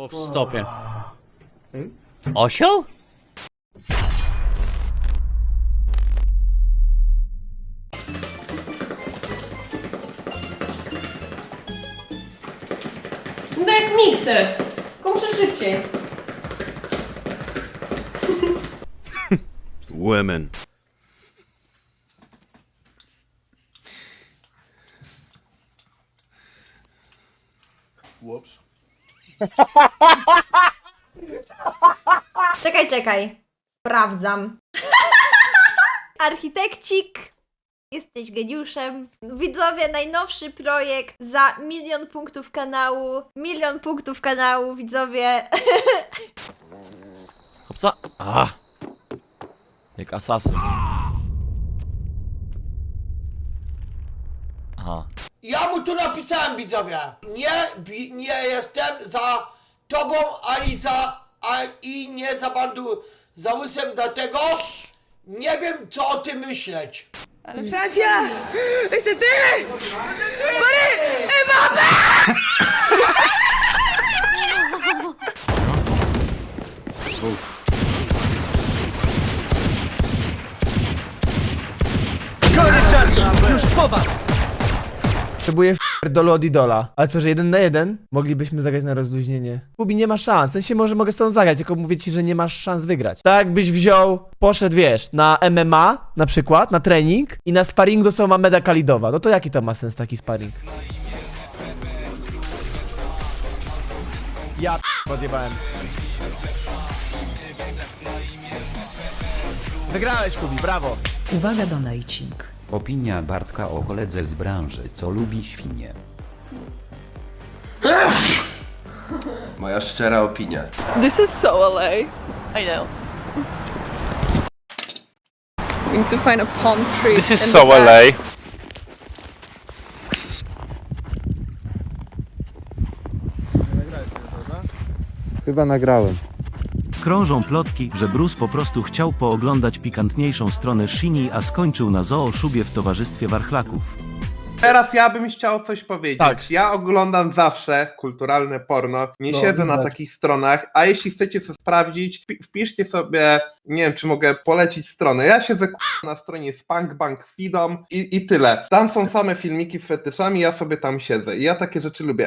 O, w stopie. Osioł? No to jak mikser. Tylko muszę szybciej. Women. Czekaj, czekaj. Sprawdzam. Architekcik. Jesteś geniuszem. Widzowie, najnowszy projekt za milion punktów kanału. Milion punktów kanału, widzowie. Hopsa. A. Jak asasyn. Aha. Ja mu tu napisałem widzowie. Nie, bi, nie jestem za tobą ani za a, i nie za bandu za łysem, dlatego nie wiem co o tym myśleć. Francja! C'est ty! Paris! Mbappé! Potrzebuję dolu od idola. Ale co, że jeden na jeden? Moglibyśmy zagrać na rozluźnienie. Kubi, nie ma szans. W sensie może mogę z tą zagrać, tylko mówię ci, że nie masz szans wygrać. Tak byś wziął, poszedł, wiesz, na MMA na przykład, na trening i na sparring do sobą Meda Kalidowa. No to jaki to ma sens taki sparring? Ja podjebałem. Wygrałeś, Kubi, brawo. Uwaga donating. Opinia Bartka o koledze z branży, co lubi świnie. Moja szczera opinia. This is so LA. I know. We need to find a palm tree. This is so LA. Chyba nagrałem. Krążą plotki, że Bruce po prostu chciał pooglądać pikantniejszą stronę Shini, a skończył na zooszubie w towarzystwie warchlaków. Teraz ja bym chciał coś powiedzieć. Tak. Ja oglądam zawsze kulturalne porno, nie No, siedzę na widać. takich stronach, a jeśli chcecie sobie sprawdzić, wpi- wpiszcie sobie, nie wiem czy mogę polecić stronę. Ja siedzę na stronie Spankbank Freedom i, i tyle. Tam są same filmiki z fetyszami, ja sobie tam siedzę i ja takie rzeczy lubię.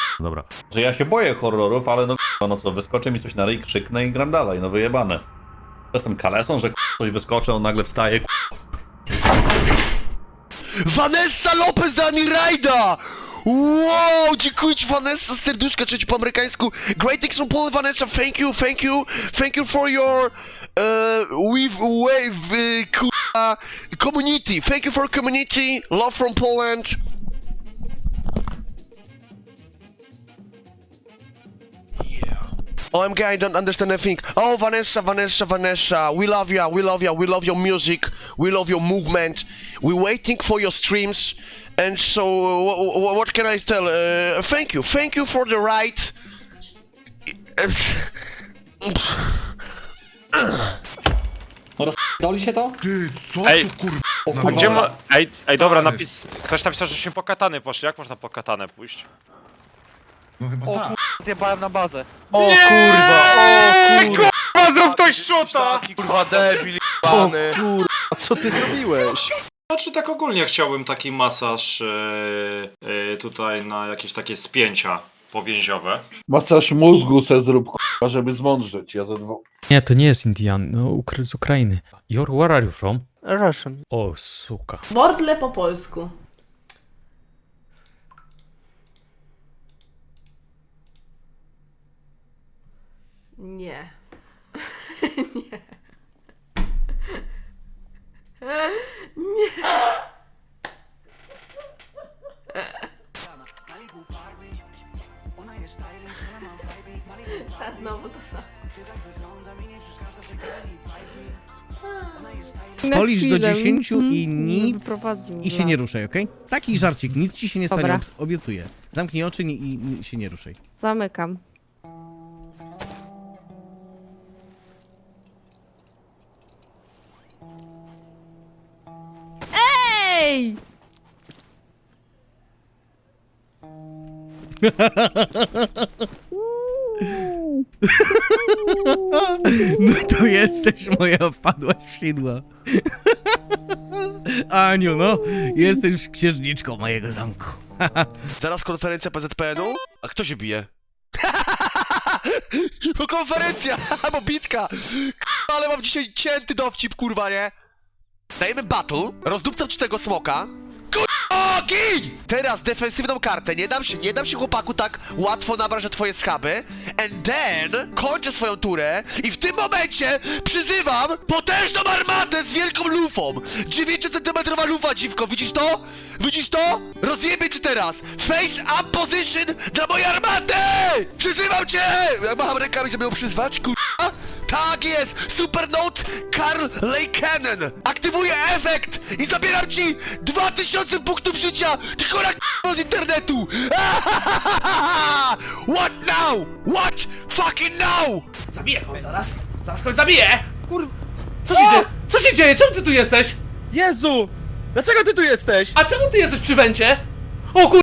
dobra. Że ja się boję horrorów, ale no no co, wyskoczy mi coś na ryj, krzyknę i gram dalej, no wyjebane. Jestem kalesą, że coś wyskoczy, on nagle wstaje, k***a. Vanessa Lopez za Rajda! Wow, dziękuję ci Vanessa, serduszka, czy po amerykańsku. Great things from Poland, Vanessa, thank you, thank you, thank you for your uh, wave uh, community. Thank you for community, love from Poland. OMG, I don't understand anything. Oh, Vanessa, Vanessa, Vanessa, we love you, we love you, we love your music, we love your movement. We're waiting for your streams. And so, wh- wh- what can I tell? Uh, thank you, thank you for the right. Doli się to? Ej, A gdzie ma... ej, ej, dobra, napis. Ktoś napisał, że się po katany poszli. Jak można po katanę pójść? No chyba tak. Zjebałem na bazę. O kurwa, o kurwa. Kurwa, zrób ktoś szota! Kurwa debil, bany. Co ty zrobiłeś? Znaczy tak ogólnie chciałbym taki masaż tutaj na jakieś takie spięcia powięziowe. Masaż mózgu se zrób, k***a, żeby zmądrzeć. Ja za dwa... Nie, to nie jest Indian, no Ukra- z Ukrainy. Your, where are you from? Russian. O, suka. Wordle po polsku. Nie. Nie. Nie. A znowu to samo. Na Policz do chwilę. 10 i Mhm. nic i się nie ruszaj, okej? Taki żarcik, nic ci się nie stanie, Dobra. obiecuję. Zamknij oczy i się nie ruszaj. Zamykam. Ej! No to jesteś moja wpadła sidła. Aniu, no, jesteś księżniczką mojego zamku. Zaraz konferencja PZPN-u? A kto się bije? Bo konferencja, bo bitka! K***a, ale mam dzisiaj cięty dowcip, kurwa, nie? Dajemy battle, rozdupcam ci tego smoka. Gin! Teraz defensywną kartę, nie dam się, nie dam się chłopaku tak łatwo nabrać na twoje schaby. And then kończę swoją turę i w tym momencie przyzywam potężną armatę z wielką lufą. 9 cm lufa, dziwko, widzisz to? Widzisz to? Rozjebie cię teraz! Face up position dla mojej armaty! Przyzywam cię! Ja macham rękami, żeby ją przyzwać, kurwa. Tak jest! Supernote Karl Leikanen! Aktywuję efekt i zabieram ci 2000 punktów życia! Ty chora k***o z internetu! What now? What fucking now? Zabiję kogoś zaraz. Zaraz kogoś zabiję! Kur... Co się dzieje? Co się dzieje? Czemu ty tu jesteś? Jezu! Dlaczego ty tu jesteś? A czemu ty jesteś przy węcie? O kur...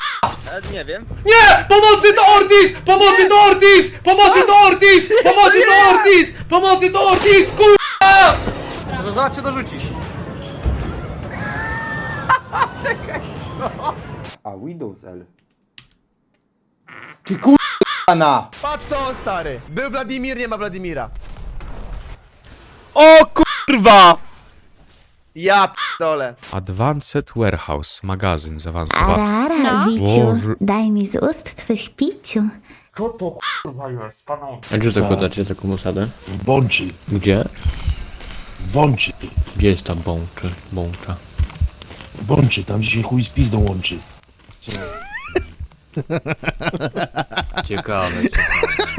nie wiem. Nie! Pomocy to Ortiz! Pomocy to Ortiz! Pomocy to Ortiz! Pomocy to Ortiz! Pomocy to Ortiz! Kur... No czy dorzucisz. A Windows L. Ty kurwa Patrz to, stary! Był Wladimir, nie ma Wladimira. O kurwa! Ja p***dolę. Advanced Warehouse, magazyn zaawansowany. No. Boże. daj mi z ust twych piciu. A gdzie podacie taką osadę? Bączy, Gdzie? bączy, Gdzie jest ta bączy, bącza? bączy, tam dzisiaj chuj z pizdą łączy. Ciekawe.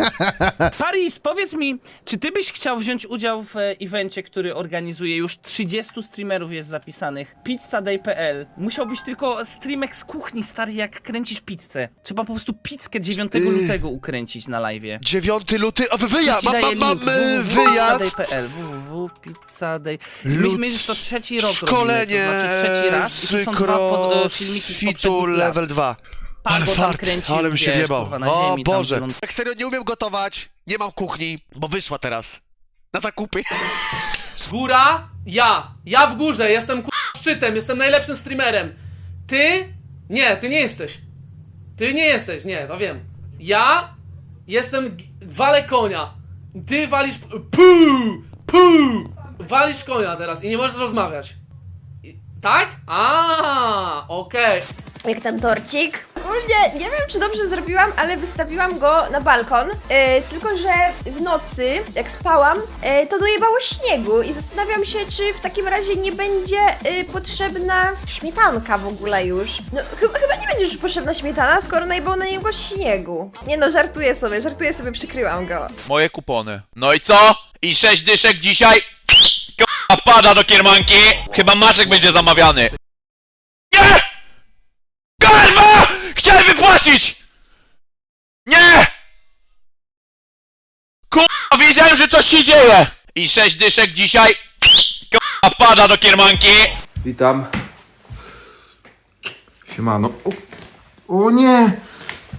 Paris, powiedz mi, czy ty byś chciał wziąć udział w e, evencie, który organizuje już 30 streamerów jest zapisanych? Pizzaday.pl. Musiałbyś tylko streamek z kuchni, stary, jak kręcisz pizzę. Trzeba po prostu pizzkę 9 Yy. lutego ukręcić na live'ie. 9 luty, a wy wyjazd, Ci mam, mam, mam link, y, wyjazd. www.pizzaday. Myśmy już to trzeci rok Szkolenie robimy, to znaczy trzeci raz i tu są dwa po, e, filmiki z Fitu poprzednich lat. level 2. Ale Pago tam fart, kręcił, ale bym się wiesz, wjebał. kurwa, na O ziemi, tam Boże. wyląd- Tak serio nie umiem gotować, nie mam kuchni, bo wyszła teraz. Na zakupy. Góra, ja. Ja w górze, jestem ku... szczytem, jestem najlepszym streamerem. Ty? Nie, ty nie jesteś. Ty nie jesteś, nie, to wiem. Ja jestem... g- walę konia. Ty walisz... Puu! Puu! Walisz konia teraz i nie możesz rozmawiać. I... Tak? A, okej. Jak tam torcik? Ogólnie nie wiem, czy dobrze zrobiłam, ale wystawiłam go na balkon. E, tylko, że w nocy, jak spałam, e, to dojebało śniegu i zastanawiam się, czy w takim razie nie będzie e, potrzebna śmietanka w ogóle już. No, chyba, chyba nie będzie już potrzebna śmietana, skoro najbało na niego śniegu. Nie no, żartuję sobie, żartuję sobie, przykryłam go. Moje kupony. No i co? I sześć dyszek dzisiaj? K***a wpada do kiermanki. Chyba maczek będzie zamawiany. Nie! Karwa! Nie! K***a, wiedziałem, że coś się dzieje! I sześć dyszek dzisiaj? K***a wpada do kiermanki. Witam. Siemano. O, o nie!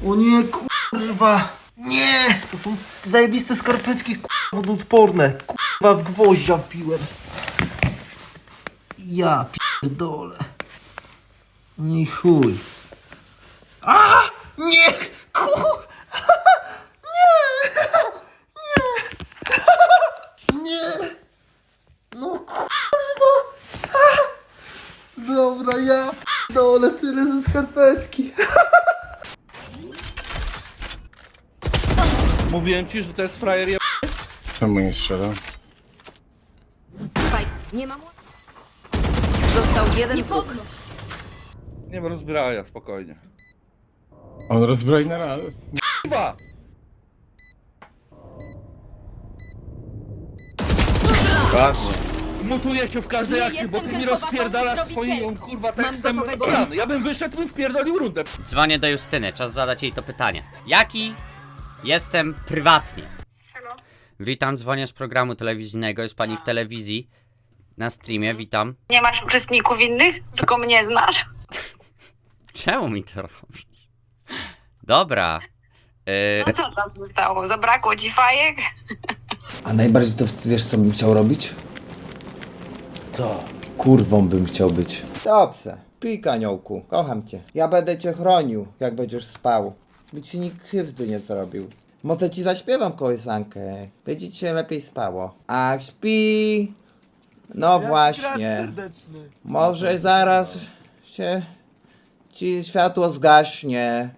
O nie, kurwa! Nie! To są zajebiste skarpetki, kurwa, wodoodporne. Kurwa, w gwoździa wpiłem. Ja pierdolę. No chuj. A! Mówiłem ci, że to jest frajer je... Czemu nie strzela? Nie mam... Został jeden punkt. Nie ma rozbraja, spokojnie. On rozbroi na raz. Chyba! Ważne. Mutuje się w każdej akcji, bo ty mi rozpierdalasz swoim kurwa tekstem gotowego- Ja bym wyszedł i wpierdolił rundę. Dzwonię do Justyny, czas zadać jej to pytanie. Jaki jestem prywatnie? Witam, dzwonię z programu telewizyjnego, jest pani w telewizji. Na streamie, witam. Nie masz uczestników innych? Tylko mnie znasz? Czemu mi to robisz? Dobra. Yy, No co tam zostało? Zabrakło ci fajek? A najbardziej to wiesz co bym chciał robić? Co? Kurwą bym chciał być. Dobrze. Pij kaniołku, kocham cię. Ja będę cię chronił, jak będziesz spał. By ci nikt krzywdy nie zrobił. Może ci zaśpiewam kołysankę. Będzie ci się lepiej spało. Ach, śpi. No właśnie. Może zaraz się ci światło zgaśnie.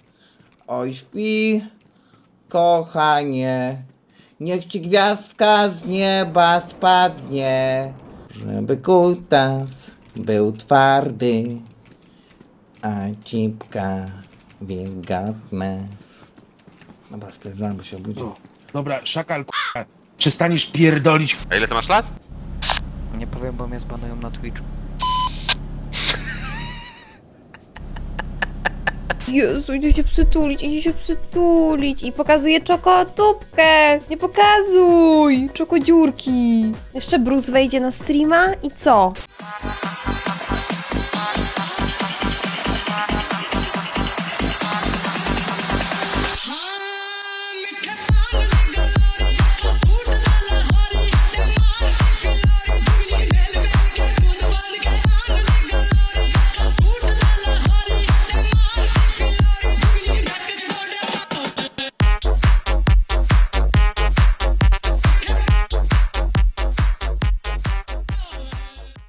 Oj, śpi, kochanie. Niech ci gwiazdka z nieba spadnie, żeby kutas był twardy, a cipka wilgotna. Dobra, sprawdzałem, by się obudził. Dobra, szakal k***a. Przestaniesz pierdolić A ile ty masz lat? Nie powiem, bo mnie zbanują na Twitchu. Jezu, idzie się przytulić, idzie się przytulić i pokazuje czokotubkę. Nie pokazuj! Czokodziurki. Jeszcze Bruce wejdzie na streama i co?